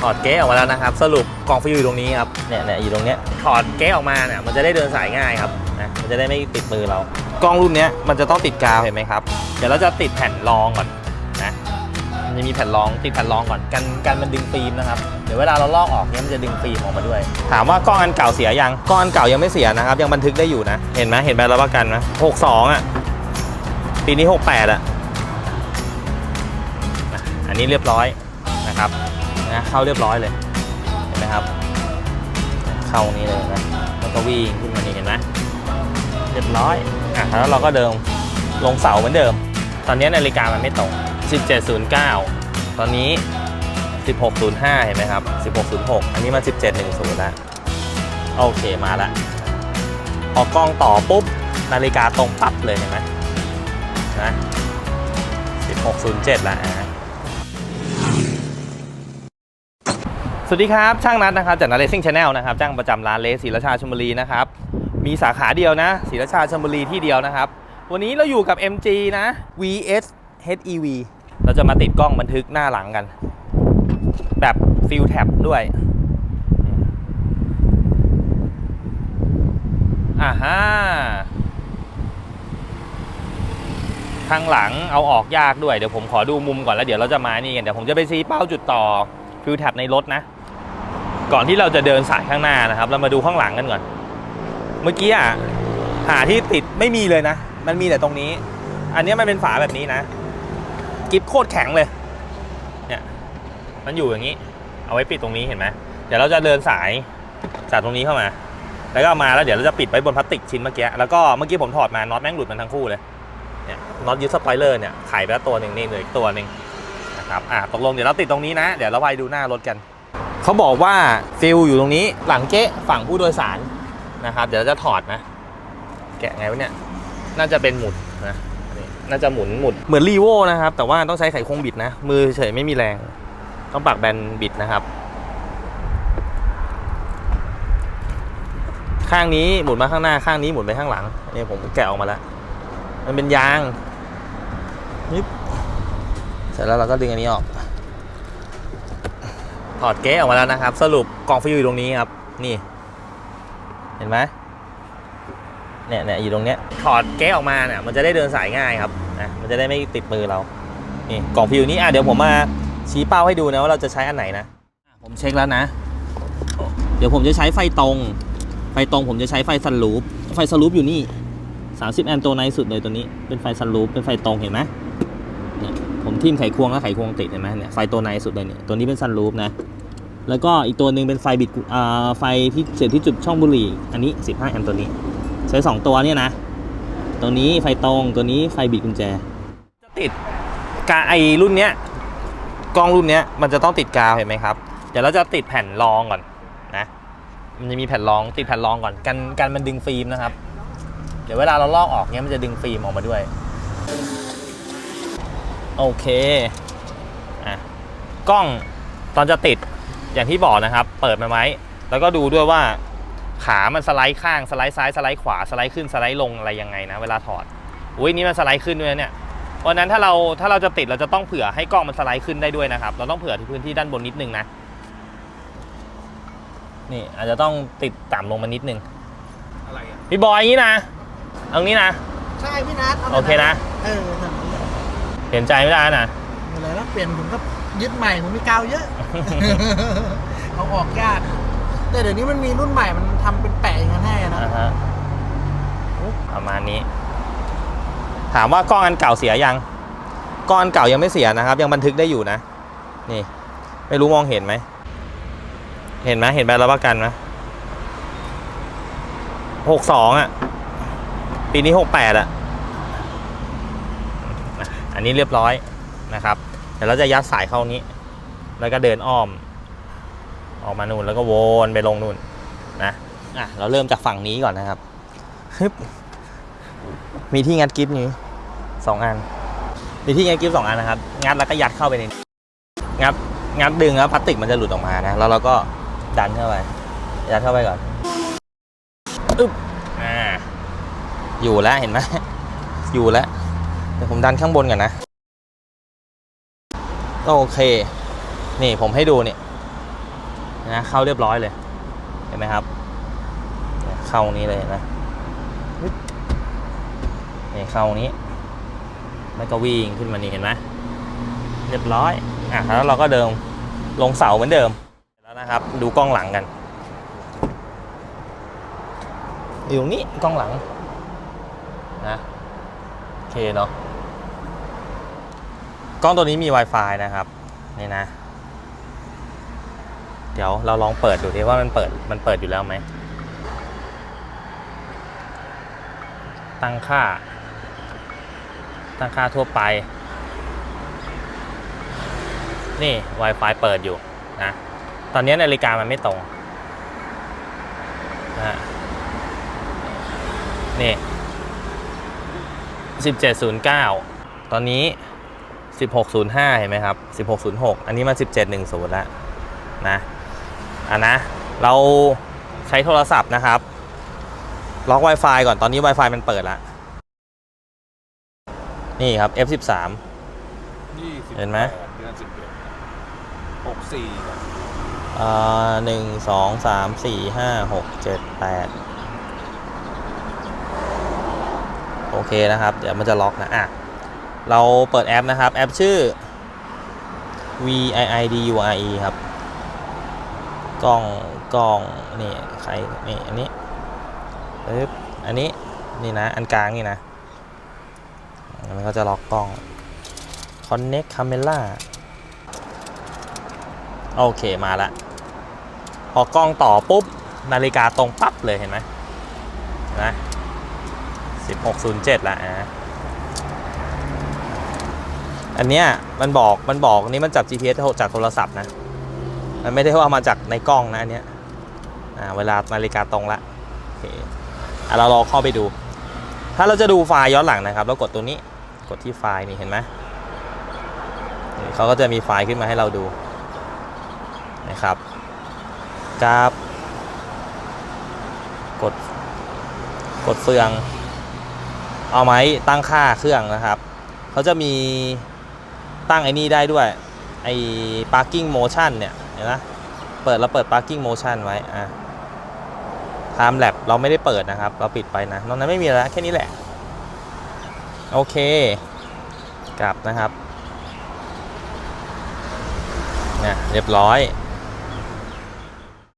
ถอดเก๊ออกมาแล้วนะครับ สรุปกล่องฟิวอยู่ตรงนี้ครับเนี่ยเนี่ยอยู่ตรงเนี้ยถอดเก๊ออกมาเนี่ยมันจะได้เดินสายง่ายครับนะมันจะได้ไม่ติดมือเรากล้องรุ่นเนี้ยมันจะต้องติดกาวเห็นไหมครับ เดี๋ยวเราจะติดแผ่นรองก่อนนะมันจะมีแผ่นรองติดแผ่นรองก่อนกันกันมันดึงฟิล์มนะครับเดี๋ยวเวลาเราลอกออกเนี้ยมันจะดึงฟิล์มออกมาด้วย ถามว่ากล้องอันเก่าเสียยังกล้องอันเก่ายังไม่เสียนะครับ ยังบันทึกได้อยู่นะ เห็นไหมเห็นใบรับประกันไหมหกสองอะปีนี้หกแปดอะอันนี้เรียบร้อยนะครับ นะเข้าเรียบร้อยเลยเห็นไหมครับ เข้านี้เลยนะแล้วก็วิ่งขึ้นมานี่เห็นไหมเรียบร้อยอะแล้วเราก็เดิมลงเสาเหมือนเดิม ตอนนี้นาฬิกามันไม่ตรง 1709 ตอนนี้ 1605 เห็นไหมครับ 1606 อันนี้มา 1710 แล้ว โอเคมาแล้วพอกล้องต่อปุ๊บ นาฬิกาตรงปั๊บเลยเห็นไหมนะ1607 แล้วอะ สวัสดีครับ ช่างนัดนะครับจากนัดเลสซิ่งชาแนลนะครับจ้างประจำร้านเลสศรีราชาชลบุรีนะครับมีสาขาเดียวนะศรีราชาชลบุรีที่เดียวนะครับ วันนี้เราอยู่กับ MG นะ VS HEV เราจะมาติดกล้องบันทึกหน้าหลังกัน แบบฟิลแท็บด้วยอ่าฮะข้างหลังเอาออกยากด้วยเดี๋ยวผมขอดูมุมก่อนแล้วเดี๋ยวเราจะมานี่กันเดี๋ยวผมจะไปชี้เป้าจุดต่อฟิลแท็บในรถนะ ก่อนที่เราจะเดินสายข้างหน้านะครับ เรามาดูข้างหลังกันก่อน เมื่อกี้อะหาที่ติดไม่มีเลยนะ มันมีแต่ตรงนี้ อันนี้มันเป็นฝาแบบนี้นะ กิฟโคตรแข็งเลย เนี่ย มันอยู่อย่างนี้ เอาไว้ปิดตรงนี้เห็นไหมเดี๋ยวเราจะเดินสายจากตรงนี้เข้ามา แล้วก็มาแล้วเดี๋ยวเราจะปิดไว้บนพลาสติกชิ้นเมื่อกี้ แล้วก็เมื่อกี้ผมถอดมาน็อตแม่งหลุดมันทั้งคู่เลย เนี่ยน็อตยึดสปอยเลอร์เนี่ยไขไปแล้วตัวหนึ่งนี่เหลืออีกตัวหนึ่งนะครับ อะตกลงเดี๋ยวเราติดตรงนี้นะ เดี๋ยวเราไปดูหน้ารถกัน เขาบอกว่าฟิลอยู่ตรงนี้หลังเก๊ะฝั่งผู้โดยสารนะครับ เดี๋ยวเราจะถอดนะ แกะไงวะเนี่ย น่าจะเป็นหมุดนะน่าจะหมุนหมุดเหมือนรีโวนะครับ แต่ว่าต้องใช้ไขควงบิดนะ มือเฉยไม่มีแรง ต้องปักแบนบิดนะครับ ข้างนี้หมุนมาข้างหน้าข้างนี้หมุนไปข้างหลังนี่ผมแกะออกมาแล้ว มันเป็นยางนิบเสร็จแล้วเราก็ดึงอันนี้ออก ถอดเก๊ะออกมาแล้วนะครับ สรุปกล่องฟิวอยู่ตรงนี้ครับ นี่ เห็นไหมเนี่ยเนี่ยอยู่ตรงเนี้ยถอดเก๊ะออกมาเนี่ยมันจะได้เดินสายง่ายครับนะมันจะได้ไม่ติดมือเรานี่กล่องฟิวนี้อะเดี๋ยวผมมาชี้เป้าให้ดูนะว่าเราจะใช้อันไหนนะผมเช็คแล้วนะ เดี๋ยวผมจะใช้ไฟตรง ไฟตรงผมจะใช้ไฟซันรูปไฟซันรูปอยู่นี่ 30 แอมป์ตัวในสุดเลยตัวนี้เป็นไฟซันรูปเป็นไฟตรงเห็นไหม ผมทิ่มไขควงแล้วไขควงติดเห็นไหมเนี่ยไฟตัวในสุดเลยเนี่ยตัวนี้เป็นซันรูปนะ แล้วก็อีกตัวหนึ่งเป็นไฟบิดอ่าไฟที่เสียบที่จุดช่องบุหรี่ อันนี้ 15 แอมป์ตัวนี้ ใช้ 2 ตัวเนี่ยนะ ตัวนี้ไฟตรงตัวนี้ไฟบิดกุญแจ จะติดกาไอรุ่นเนี้ยกล้องรุ่นเนี้ยมันจะต้องติดกาวเห็นไหมครับ เดี๋ยวเราจะติดแผ่นรองก่อนนะ มันจะมีแผ่นรองติดแผ่นรองก่อนกันกันมันดึงฟิล์มนะครับ เดี๋ยวเวลาเราลอกออกเนี้ยมันจะดึงฟิล์มออกมาด้วย โอเคอะกล้องตอนจะติดอย่างที่บอกนะครับ เปิดมาไว้แล้วก็ดูด้วยว่าขามันสไลด์ข้างสไลด์ซ้ายสไลด์ขวาสไลด์ขึ้นสไลด์ลงอะไรยังไงนะ เวลาถอดอุ้ยนี่มันสไลด์ขึ้นด้วยนะเนี่ยเพราะฉะนั้นถ้าเราถ้าเราจะติดเราจะต้องเผื่อให้กล้องมันสไลด์ขึ้นได้ด้วยนะครับ เราต้องเผื่อที่พื้นที่ด้านบนนิดนึงนะนี่อาจจะต้องติดต่ำลงมานิดนึงอะไรอะพี่บอยอย่างนี้นะเอางี้นะใช่พี่นัทาแบบโอเคนะ เออ แบบนี้แหละเห็นใจไม่ได้นะอะไรแล้วเปลี่ยนผมก็ยึดใหม่ผมมีกาวเยอะ เอาออกยาก แต่เดี๋ยวนี้มันมีรุ่นใหม่มันทำเป็นแปะอย่างนั้นให้อะนะอ่าฮะประมาณนี้ ถามว่ากล้องอันเก่าเสียยังกล้องอันเก่ายังไม่เสียนะครับ ยังบันทึกได้อยู่นะ นี่ ไม่รู้มองเห็นไหม เห็นไหมเห็นใบรับประกันไหมหกสองอะ ปีนี้หกแปดอะ อันนี้เรียบร้อยนะครับเดี๋ยวเราจะยัดสายเข้านี้ แล้วก็เดินอ้อม ออกมานู่นแล้วก็วนไปลงนู่นนะอะเราเริ่มจากฝั่งนี้ก่อนนะครับฮึบมีที่งัดกิฟต์นี้สองอัน มีที่งัดกิฟต์สองอันนะครับ งัดแล้วก็ยัดเข้าไปในงัดงัดดึงแล้วพลาสติกมันจะหลุดออกมานะ แล้วเราก็ดันเข้าไปยัดเข้าไปก่อนอึ๊บอ่าอยู่แล้วเห็นไหมอยู่แล้ว เดี๋ยวผมดันข้างบนก่อนนะโอเค นี่ผมให้ดูเนี่ยนะเข้าเรียบร้อยเลย เห็นไหมครับ เข้านี้เลยนไหมนี่เข้านี้แล้วก็วิ่งขึ้นมานี่เห็นไหมเรียบร้อยอะแล้วเราก็เดิมลงเสาเหมือนเดิมแล้วนะครับ ดูกล้องหลังกันอยู่นี้กล้องหลังนะโอเคเนาะ กล้องตัวนี้มี Wi-Fi นะครับ นี่นะ เดี๋ยวเราลองเปิดดูดิว่ามันเปิดมันเปิดอยู่แล้วไหม ตั้งค่า ตั้งค่าทั่วไป นี่ Wi-Fi เปิดอยู่นะ ตอนนี้นาฬิกามันไม่ตรงนะนี่ 1709 ตอนนี้ 1605 เห็นไหมครับ 1606 อันนี้มา 1710 แล้วนะอะนะ เราใช้โทรศัพท์นะครับ ล็อก Wi-Fi ก่อนตอนนี้ Wi-Fi มันเปิดแล้วนี่ครับ F13 ยี่สิบเห็นไหมเดือนสิบเอ็ดหกสี่อ่าหนึ่งสองสามสี่ห้าหกเจ็ดแปดโอเคนะครับ เดี๋ยวมันจะล็อกนะ อะ เราเปิดแอปนะครับ แอปชื่อ V I I D U R E ครับ กล้องกล้องนี่ใครนี่อันนี้ปึ๊บอันนี้นี่นะ อันกลางนี่นะ มันก็จะล็อกกล้อง Connect Camera โอเคมาละ พอกล้องต่อปุ๊บ นาฬิกาตรงปั๊บเลยเห็นไหมเห็นะ1607ละอะ อันเนี้ยมันบอกมันบอกนี่มันจับ GPS จากโทรศัพท์นะ มันไม่ได้ว่ามาจากในกล้องนะอันเนี้ยอ่าเวลานาฬิกาตรงละโอเคอะเราลองเข้าไปดู ถ้าเราจะดูไฟล์ย้อนหลังนะครับเรากดตัวนี้กดที่ไฟล์นี่เห็นไหมเขาก็จะมีไฟล์ขึ้นมาให้เราดูนะครับกราฟกดกดเฟือง เอาไหมตั้งค่าเครื่องนะครับ เขาจะมี ตั้งไอ้นี่ได้ด้วย ไอ้ parking motion เนี่ย เห็นไหมเปิดเราเปิด parking motion ไว้ อะ time lap เราไม่ได้เปิดนะครับ เราปิดไปนะนอกนั้นไม่มีแล้วแค่นี้แหละ โอเค กลับนะครับนะเรียบร้อย